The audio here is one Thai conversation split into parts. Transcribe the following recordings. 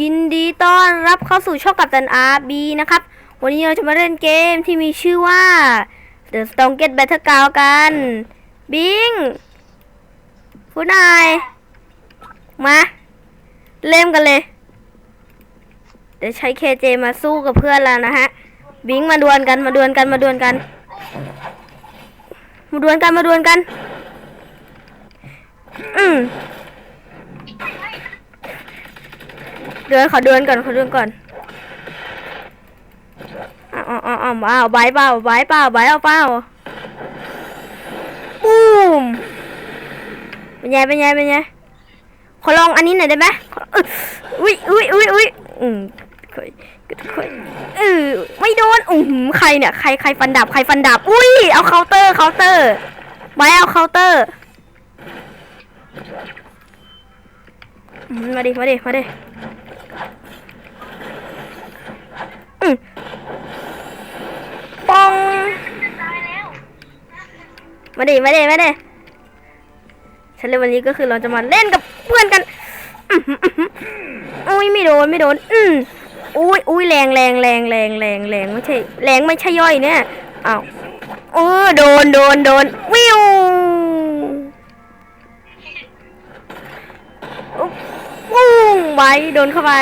ยินดีต้อนรับเข้าสู่ช่องกับตันอาร์บีนะครับ วันนี้เราจะมาเล่นเกมที่มีชื่อว่า The s t o n g e t Battleground กัน บิงผู้นาย มา เล่มกันเลย เดี๋ยวใช้เคเจมาสู้กับเพื่อนแล้วนะฮะ บิงมาดวลกันมาดวลกันมาดวลกัน มาดวลกันมาดวลกัน อืม เดินขอเดินก่อนขอเดินก่อนอ้าวอ้าวอ้าวอ้าวอ้าวใบเปล่าใบเปล่าใบเอาเปล่าปูมเป็นไงเป็นไงเป็นไงขอลองอันนี้หน่อยได้ไหมอุ้ยอุ้ยอุ้ยอุ้ยอืมค่อยค่อยเออไม่โดนอืมใครเนี่ยใครใครฟันดับใครฟันดับอุ้ยเอาเคาน์เตอร์เคาน์เตอร์ใบเอาเคาน์เตอร์มาดิมาดิมาดิ อืม ปอง มาดิมาดิมาดิฉันเลยวันนี้ก็คือเราจะมาเล่นกับเพื่อนกันอุ้ยไม่โดนไม่โดน อืมอุ้ยอุ้ยแรงแรงแรงแรงแรงแรงไม่ใช่แรงไม่ใช่ย่อยเนี่ยอ้าวเออโดนโดนโดนวิวปุ้งไปโดนเข้าไป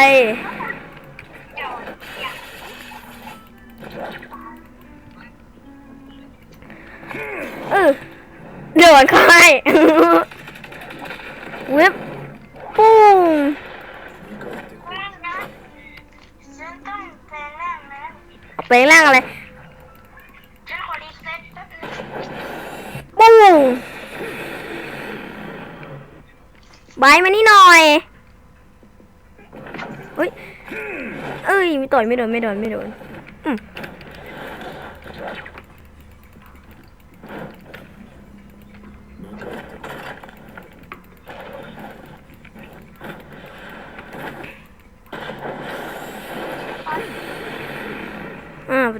โดนเข้าให้เว็บปุ้งฉันต้องแปลงร่างอะไรปุ้งบายมานี่หน่อยเฮ้ย เอ้ย ไม่ต่อยไม่โดน ไม่โดน ไม่โดน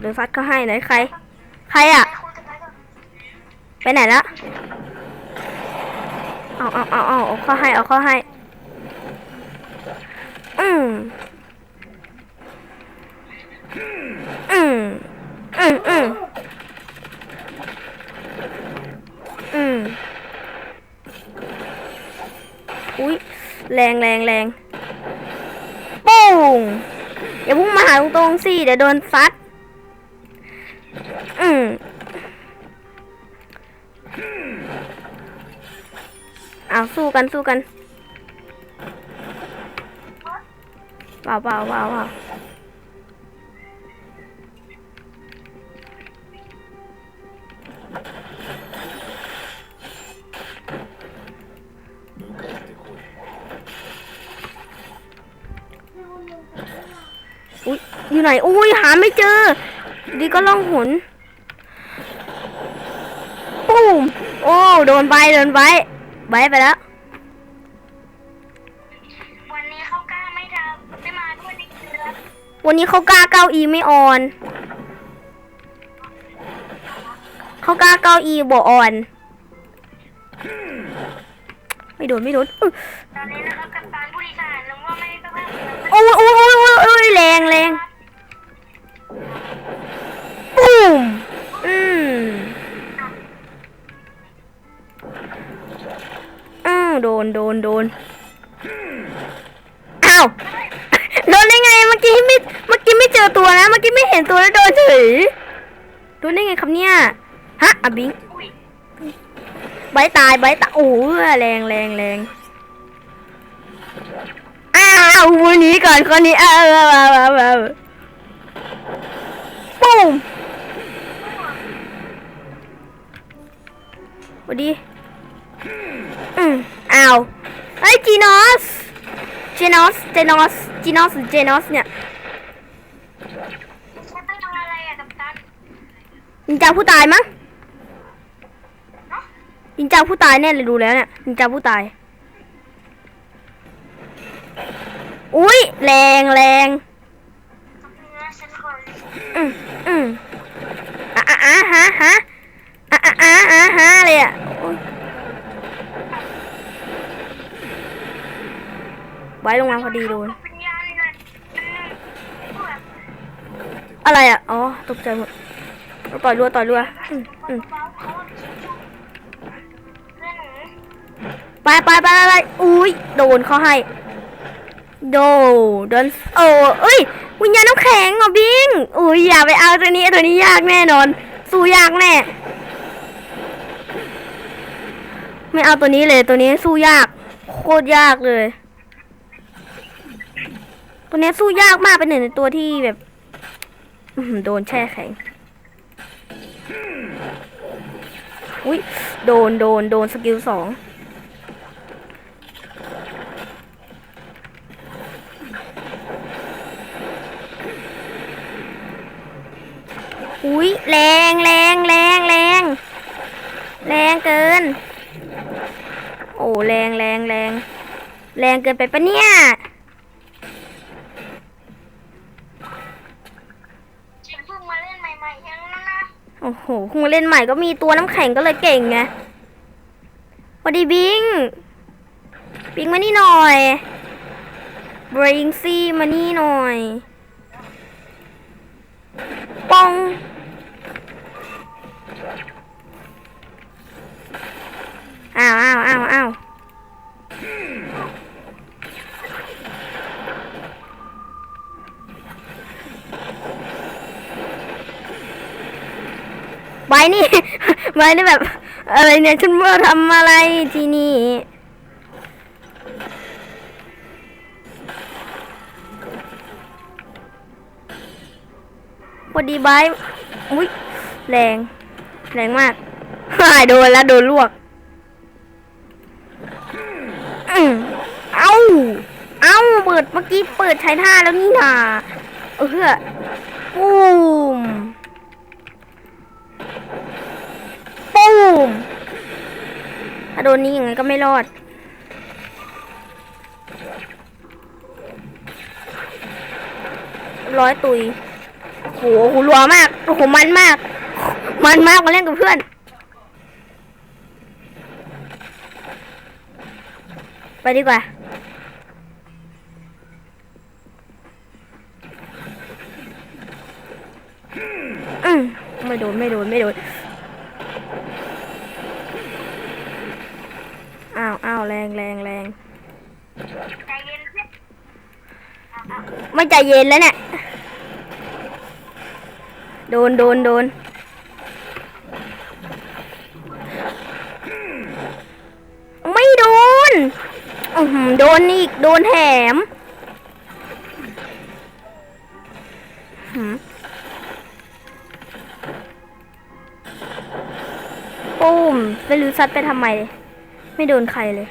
โดนฟัดก็ให้หนใคร ใครอะไปไปก่อนไปไหนละเอาเอาเอาเอาเอาเข้าให้ เอาเข้าให้ อืมอืมอืมอืมอืมอุ้ยแรงแรงแรงปุ้งอย่าพุ่งมาหาตรงๆสิเดี๋ยวโดนซัด กันสู้กันเปล่าเปล่าเปล่าเปล่าอุ้ยอยู่ไหนอุ้ยหาไม่เจอ ดีก็ล่องหนปุ้มโอ้โดนไปโดนไปไปไปแล้ว วันนี้เขากล้าเก้าอีไม่ออน เขากล้าเก้าอีบ่ออน ไม่โดนไม่โดนอื้อตอนนี้นะครับกัปตันผู้โดยสารลงว่าไม่ได้ต้องให้โอ้ยโอ้ยโอ้ยโอ้ยโอ้ยแรงแรงปุ้มอืมอ้าวโดนโดนโดนอ้าว โดนได้ไงเมื่อ กี้ไม่เมื่อกี้ไม่เจอตัวนะ เมื่อกี้ไม่เห็นตัวแล้วโดนเฉยโดนได้ไงครับเนี่ย ฮะอะบิงใบตายใบตายโอ้แรงแรงแรงอ้าววันนี้ก่อนคนนี้อ้าวอ้าวอ้าวอ้าวอ้าวปุ้มสวัดีอืมอ้าวเฮ้ยจีนอสจีนอสจีนอส จีนอสหรือเจนอสเนี่ยฉันต้องทำอะไรอะกัปตันนินจาผู้ตายมั้งเนาะนินจาผู้ตายแน่เลยดูแล้วเนี่ยนินจาผู้ตาย อุ้ยแรงแรงเนื้อฉันขอรีเซ็ตอืมอืมอะอะอะฮะฮะอะอะอะอะฮะเลยอะโอ๊ยไว้ลงมาพอดีโดนวิญญาณอยู่ไหน อะไรอะ อ๋อ ตกใจหมด ต่อยรัวต่อยรัวไปไปไปไปไปอุ้ย โดนเขาให้ โดโดนโอ้เอ้ย วิญญาณน้ำแข็งเหรอบิงอุ้ยอย่าไปเอาตัวนี้ตัวนี้ยากแน่นอน สู้ยากแน่ ไม่เอาตัวนี้เลยตัวนี้สู้ยาก โคตรยากเลย ตัวนี้สู้ยากมากเป็นหนึ่งในตัวที่แบบ โดนแช่แข็ง อุ้ยโดนโดนโดนสกิลสองอุ้ยแรงแรงแรงแรงแรงเกิน โอ้แรงแรงแรงแรงเกินไปปะเนี่ย เล่นใหม่ก็มีตัวน้ำแข็งก็เลยเก่งไงสวัสดีบิง บิงมานี่หน่อยบริงซี่มานี่หน่อยปอง ไว้นี่ ไว้นี่แบบ อะไรเนี่ยฉันมาทำอะไรที่นี่พอดีไบอุ้ยแรง แรงมากหายโดนแล้วโดนลวกเอ้า เอ้า เปิดเมื่อกี้เปิดใช้ท่าแล้วนี่นาเออเพื่อ โดนนี้ยังไงก็ไม่รอด ร้อยตุยโหโหรัวมากโอ้โหมันมาก มันมากมาเล่นกับเพื่อน ไปดีกว่าอืมไม่โดน ไม่โดน ไม่โดน อ้าวอ้าวแรงแรงแรงใจเย็นเพื่อนเอาเอาไม่ใจเย็นแล้วเนี่ย โดนโดนโดนไม่โดนอือหือโดนอีก โดนแถมหืมปุ้มไม่รู้ซัดไปทำไม ไม่โดนใครเลย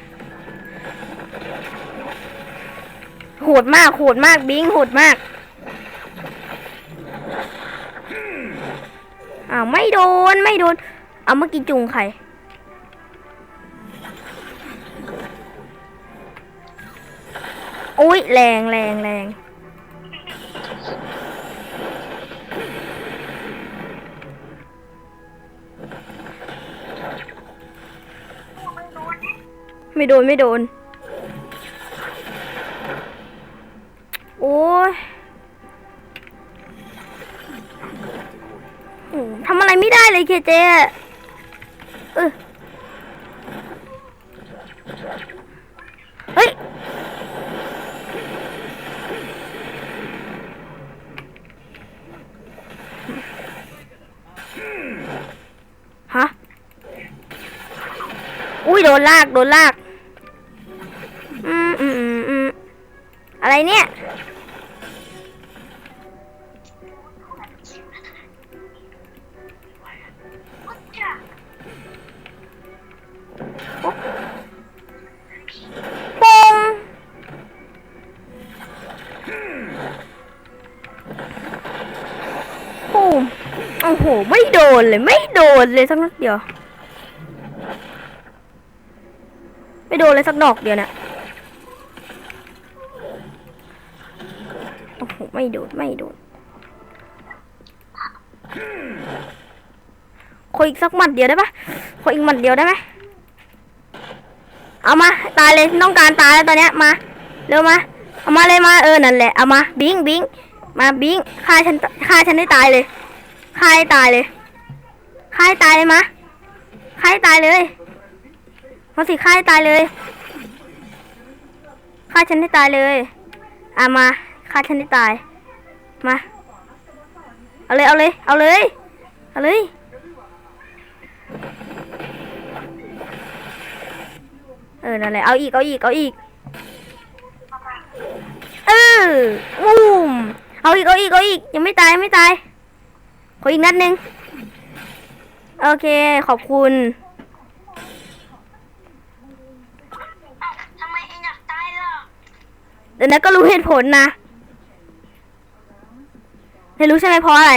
โหดมาก โหดมากบิงโหดมาก อ้าวไม่โดนไม่โดน เอาเมื่อกี้จุงใคร อุ้ยแรงแรงแรง ไม่โดนไม่โดน โอ้ยทำอะไรไม่ได้เลยเคเจเออเฮ้ย ฮะ อุ้ยโดนลาก โดนลาก โดนเลยไม่โดนเลยสักนิดเดียว ไม่โดนเลยสักดอกเดียวเนะโอ้โหไม่โดนไม่โดนขออีกสักหมัดเดียวได้ปะขออีกหมัดเดียวได้ไหมเอามาตายเลยต้องการตายแล้วตอนเนี้ยมาเร็วมาเอามาเลยมาเออนั่นแหละเอามาบิงบิงมาบิงฆ่าฉันฆ่าฉันได้ตายเลยฆ่าให้ตายเลย ฆ่าให้ตายเลยมะฆ่าให้ตายเลยมาสิฆ่าให้ตายเลยฆ่าฉันให้ตายเลยอะมาฆ่าฉันให้ตาย มา เอาเลย เอาเลย เอาเลย เอาเลย เออ นั่นแหละ เอาอีก เอาอีก เอาอีก เออวูมเอาอีก เอาอีก เอาอีก ยังไม่ตาย ยังไม่ตาย ขออีกนัดหนึ่ง โอเค ขอบคุณ ทำไมเองอยากตายล่ะเดี๋ยวนก็รู้เหตุผลนะเธอรู้ใช่ไหมเพราะอะไร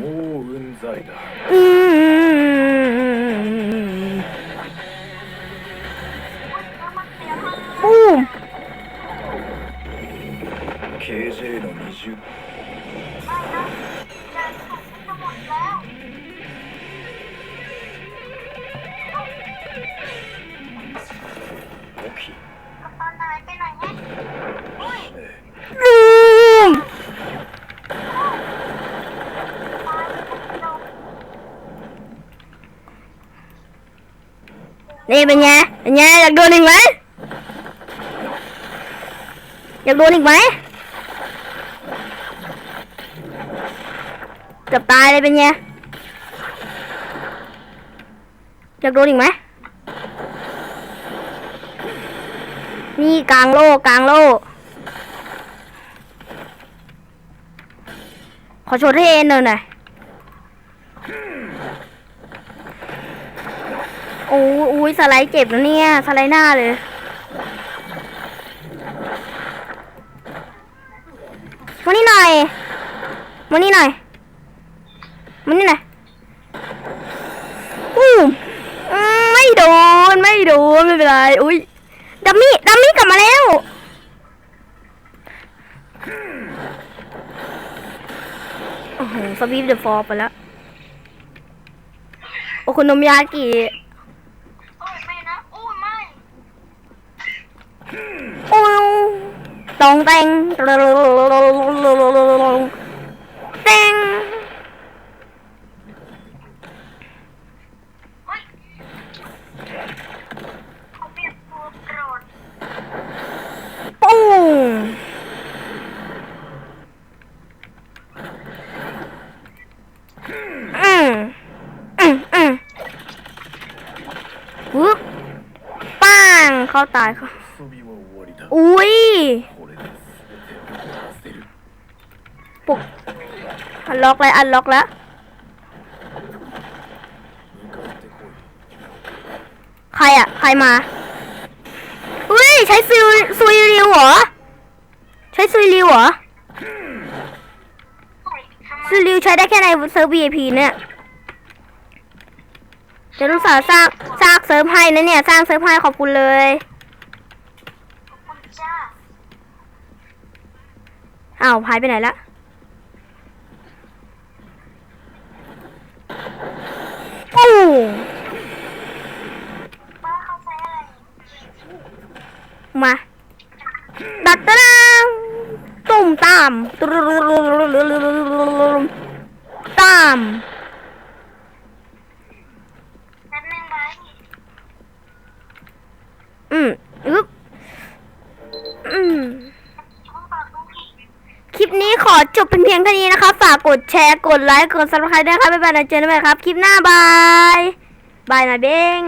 More อืม เป็นไง เป็นไงอยากโดนอีกไหมอยากโดนอีกไหมเกือบตายเลยเป็นไงอยากโดนอีกไหมนี่กลางโลกกลางโลกขอโชว์ให้เอ็นหน่อยหน่อย โอ้ยอุ้ยสไลด์เจ็บนะเนี่ย สไลด์หน้าเลย มานี่หน่อย มานี่หน่อย มานี่หน่อยอู้ไม่โดน ไม่โดน ไม่เป็นไร อุ้ยดัมมี่ ดัมมี่กลับมาแล้วโอ้โหสวีปเดอะฟอร์ไปแล้ว โอคุโนมิยากิ โอ้ยไม่นะอุ้ยไม่ โอ้ย ตองเตงเต็งปุ้งอืมอืมอืมฮึปังเข้าตายเขา อุ้ยปลุกอันล็อกเลยอันล็อกแล้วใครอะ ใครมา อุ้ยใช้ซุยซุยริวเหรอ ใช้ซุยริวเหรอซุยริวใช้ได้แค่ในเซิร์ฟบีเอพีเนี่ยวลูกสาสร้างสร้างเซิร์ฟให้นะเนี่ย สร้างเซิร์ฟให้ขอบคุณเลย อ้าวหายไปไหนละโอ้มาดัดตะดังตุ่มตามตาม อจบเป็นเพียงเท่านี้นะคะ ฝากกดแชร์ กดไลค์ กดซับสไครต์ด้วยนะคะบ๊ายบายนะเจอกันใหม่ครับ คลิปหน้าบาย บายนะเบ้ง